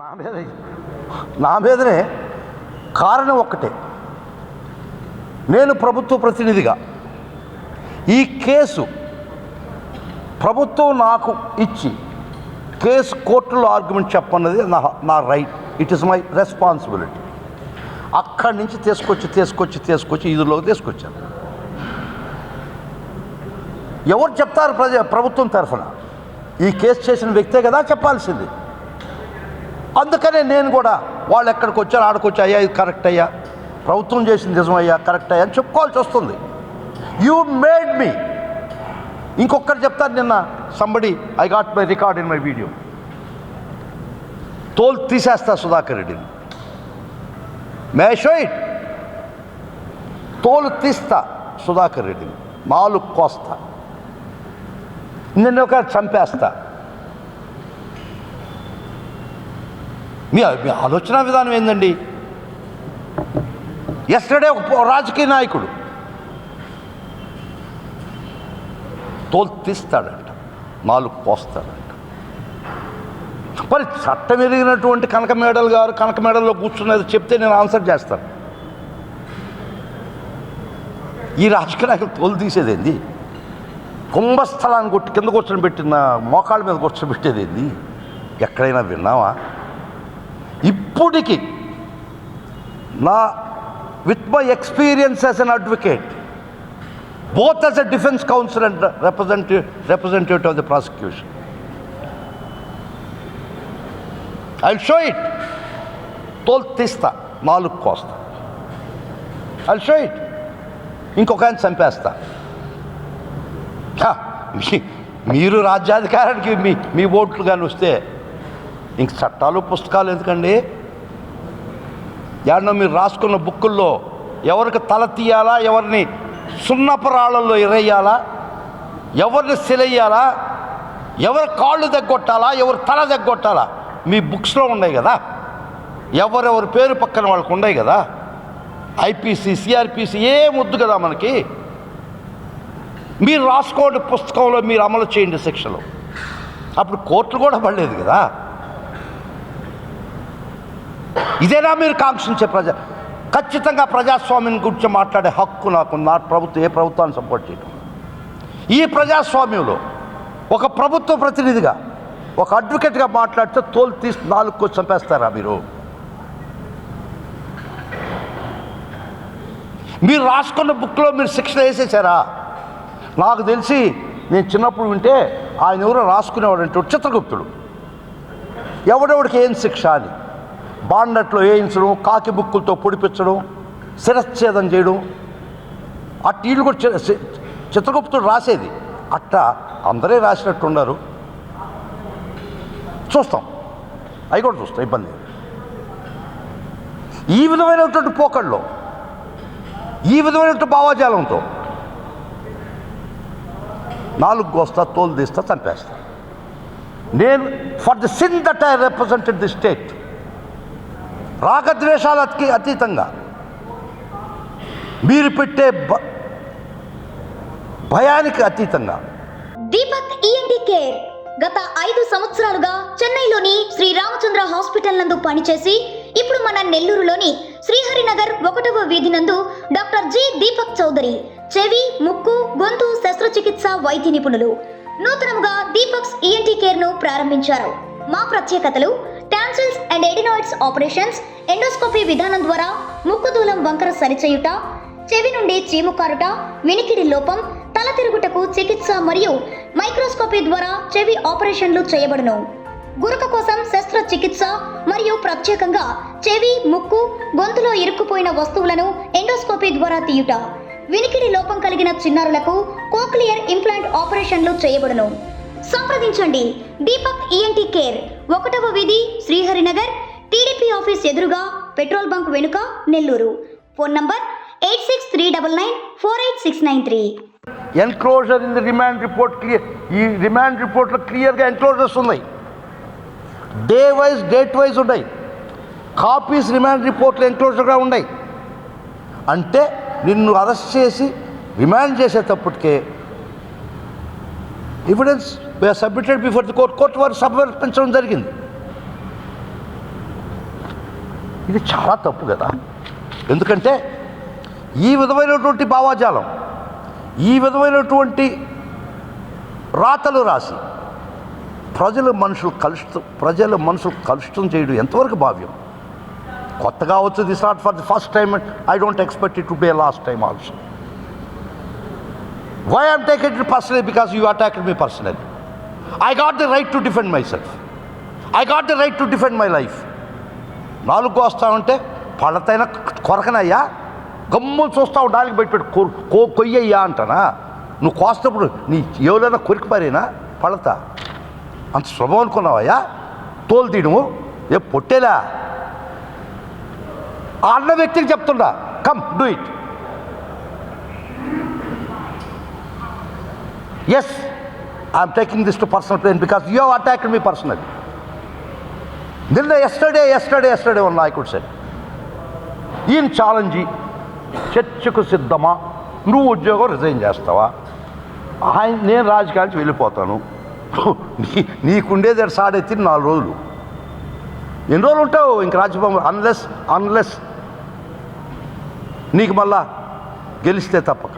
నా మీద నా మీదనే కారణం ఒక్కటే. నేను ప్రభుత్వ ప్రతినిధిగా ఈ కేసు ప్రభుత్వం నాకు ఇచ్చి కేసు కోర్టులో ఆర్గ్యుమెంట్ చెప్పన్నది నా నా right it is my responsibility అక్కడి నుంచి తీసుకొచ్చి తీసుకొచ్చి తీసుకొచ్చి ఇదిలోకి తీసుకొచ్చాను. ఎవరు చెప్తారు ప్రజ ప్రభుత్వం తరఫున? ఈ కేసు చేసిన వ్యక్తే కదా చెప్పాల్సింది. అందుకనే నేను కూడా వాళ్ళు ఎక్కడికి వచ్చారు ఆడకొచ్చి అయ్యా ఇది కరెక్ట్ అయ్యా. ప్రభుత్వం చేసింది నిజమయ్యా కరెక్ట్ అయ్యా అని చెప్పుకోవాల్సి వస్తుంది. యూ మేడ్ మీ ఇంకొకరు చెప్తారు నిన్న somebody I got my record in my video తోలు తీసేస్తా సుధాకర్ రెడ్డిని. మేషోయిట్ తోలు తీస్తా సుధాకర్ రెడ్డిని. మాలు కోస్తా నిన్న ఒక చంపేస్తా. మీ మీ ఆలోచన విధానం ఏందండి? ఎస్టర్డే ఒక రాజకీయ నాయకుడు తోలు తీస్తాడంట నాలుగు పోస్తాడంట. మరి చట్టం ఎరిగినటువంటి కనక మేడల్ గారు కనక మేడల్లో కూర్చున్నది చెప్తే నేను ఆన్సర్ చేస్తాను. ఈ రాజకీయ నాయకులు తోలు తీసేదేంది? కుంభస్థలాన్ని కొట్టి కింద కూర్చొని పెట్టిన మోకాళ్ళ మీద కూర్చొని పెట్టేదేంది? ఎక్కడైనా విన్నావా? ఇప్పటికి నా with my experience as an advocate both as a defence counsel and representative representative of the prosecution. I show it తోలు తీస్తా నాలుగు కోస్తా. ఐ షో ఇట్ ఇంకొక ఆయన చంపేస్తా. మీరు రాజ్యాధికారానికి మీ మీ ఓట్లు కానీ వస్తే ఇంక చట్టాలు పుస్తకాలు ఎందుకండి? యాడనో మీరు రాసుకున్న బుక్కుల్లో ఎవరికి తల తీయాలా ఎవరిని సున్నపరాళ్ళల్లో ఎరేయాలా ఎవరిని సెలయ్యాలా ఎవరి కాళ్ళు దగ్గొట్టాలా ఎవరి తల దగ్గొట్టాలా? మీ బుక్స్లో ఉన్నాయి కదా? ఎవరెవరి పేరు పక్కన వాళ్ళకు ఉన్నాయి కదా? ఐపీసీ సిఆర్పిసి ఏ కదా మనకి? మీరు రాసుకోండి పుస్తకంలో మీరు అమలు చేయండి శిక్షలు. అప్పుడు కోర్టులు కూడా పడలేదు కదా? ఇదేనా మీరు కాంక్షించే ప్రజ? ఖచ్చితంగా ప్రజాస్వామ్యం గురించి మాట్లాడే హక్కు నాకు నా ప్రభుత్వం ఏ ప్రభుత్వాన్ని సపోర్ట్ చేయడం ఈ ప్రజాస్వామ్యంలో ఒక ప్రభుత్వ ప్రతినిధిగా ఒక అడ్వకేట్గా మాట్లాడితే తోలు తీసి నాలుగు కోసి చంపేస్తారా మీరు? మీరు రాసుకున్న బుక్లో మీరు శిక్షణ వేసేసారా? నాకు తెలిసి నేను చిన్నప్పుడు వింటే ఆయన ఎవరో రాసుకునేవాడు అంటే చిత్రగుప్తుడు. ఎవడెవడికి ఏం శిక్ష అని? బాండట్లో వేయించడం కాకి బుక్కులతో పొడిపించడం శిరచ్ఛేదం చేయడం. అట్ట ఇల్లు కూడా చి- చిత్రగుప్తుడు రాసేది. అట్ట అందరే రాసినట్టున్నారు. చూస్తాం. అవి కూడా చూస్తాం ఇబ్బంది ఈ విధమైనటువంటి పోకళ్ళు ఈ విధమైనటువంటి భావాజాలంతో నాలుగు గోస్తా తోలు తీస్తా చంపేస్తా. నేను for the sin that I represented the state రాగద్వేషాలకి అతీతంగా. మీరు పెట్టే భ- భయానికి అతీతంగా. దీపక్ ఈఎన్టీ కేర్ గత ఐదు సంవత్సరాలుగా చెన్నైలోని శ్రీ రామచంద్ర హాస్పిటల్ నందు పనిచేసి ఇప్పుడు మన నెల్లూరులోని శ్రీహరినగర్ ఒకటవ వీధి నందు డాక్టర్ జి దీపక్ చౌదరి చెవి ముక్కు గొంతు శస్త్రచికిత్స వైద్య నిపుణులు. నూతనంగా దీపక్స్ ఈఎన్టీ కేర్ను ప్రారంభించారు. మా ప్రత్యేకతలు tonsils and adenoids operations endoscopy విధానం ద్వారా ముక్కు దూలం వంకర సరిచేయుట చెవి నుండి చీము కారుట వినికిడి లోపం తల తిరుగుటకు చికిత్స మరియు మైక్రోస్కోపీ ద్వారా చెవి ఆపరేషన్లు చేయబడును గురక కోసం శస్త్రచికిత్స మరియు ప్రత్యేకంగా చెవి ముక్కు గొంతులో ఇరుక్కుపోయిన వస్తువులను ఎండోస్కోపీ ద్వారా తీయుట వినికిడి లోపం కలిగిన చిన్నారులకు కోక్లియర్ ఇంప్లాంట్ ఆపరేషన్లు చేయబడును సంప్రదించండి దీపక్ ఈఎన్టీ కేర్ ఒకటవ వీధి శ్రీహరినగర్ టీడీపీ ఆఫీస్ ఎదురుగా పెట్రోల్ బంక్ వెనుక Nellore. Phone number eight six three double nine four eight six nine three. Enclosure in the remand report clear ఈ రిమాండ్ రిపోర్ట్లో క్లియర్గా ఎన్క్లోజర్స్ ఉన్నాయి. డే వైజ్ డేట్ వైజ్ ఉన్నాయి. Copies remand రిపోర్ట్లు ఎన్క్లోజర్గా ఉన్నాయి. అంటే నిన్ను అరెస్ట్ చేసి remand చేసేటప్పటికే evidence submitted before the court court వారు సమర్పించడం జరిగింది. ఇది చాలా తప్పు కదా. ఎందుకంటే ఈ విధమైనటువంటి భావాజాలం ఈ విధమైనటువంటి రాతలు రాసి ప్రజల మనుషులు కలుషితం ప్రజల మనుషులు కలుషితం చేయడం ఎంతవరకు భావ్యం? కొత్తగా వచ్చేది is not for the first time I don't expect it to be last time also why I'm take it personally because you attack me personally I got the right to defend my self I got the right to defend my life నాలుగు వస్తామంటే పళ్ళతైన కొరకనయ్యా. గమ్ములు చూస్తా ఉండాలి బయటపెట్టు కో కో కొయ్యయ్యా అంటానా? నువ్వు కోస్తప్పుడు నీ ఎవరైనా కొరికి పారేనా? పళ్ళత అంత శుభం అనుకున్నావయ్యా? తోలు తీయడము ఏ పొట్టేలా? ఆ అన్న వ్యక్తికి చెప్తుండా come do it. Yes I'm taking this to personal plane because you have attacked me personal నిన్న ఎస్టర్డే ఎస్టర్డే ఎస్టర్డే ఉన్న నాయకుడు సార్ ఈయన ఛాలెంజ్ చర్చకు సిద్ధమా నువ్వు ఉద్యోగం రిజైన్ చేస్తావా ఆయన నేను రాజకీయానికి వెళ్ళిపోతాను నీ నీకుండేది సాడెత్తి నాలుగు రోజులు ఎన్ని రోజులు ఉంటావు ఇంక రాజభవన్ అన్లెస్ అన్లెస్ నీకు మళ్ళా గెలిస్తే తప్పక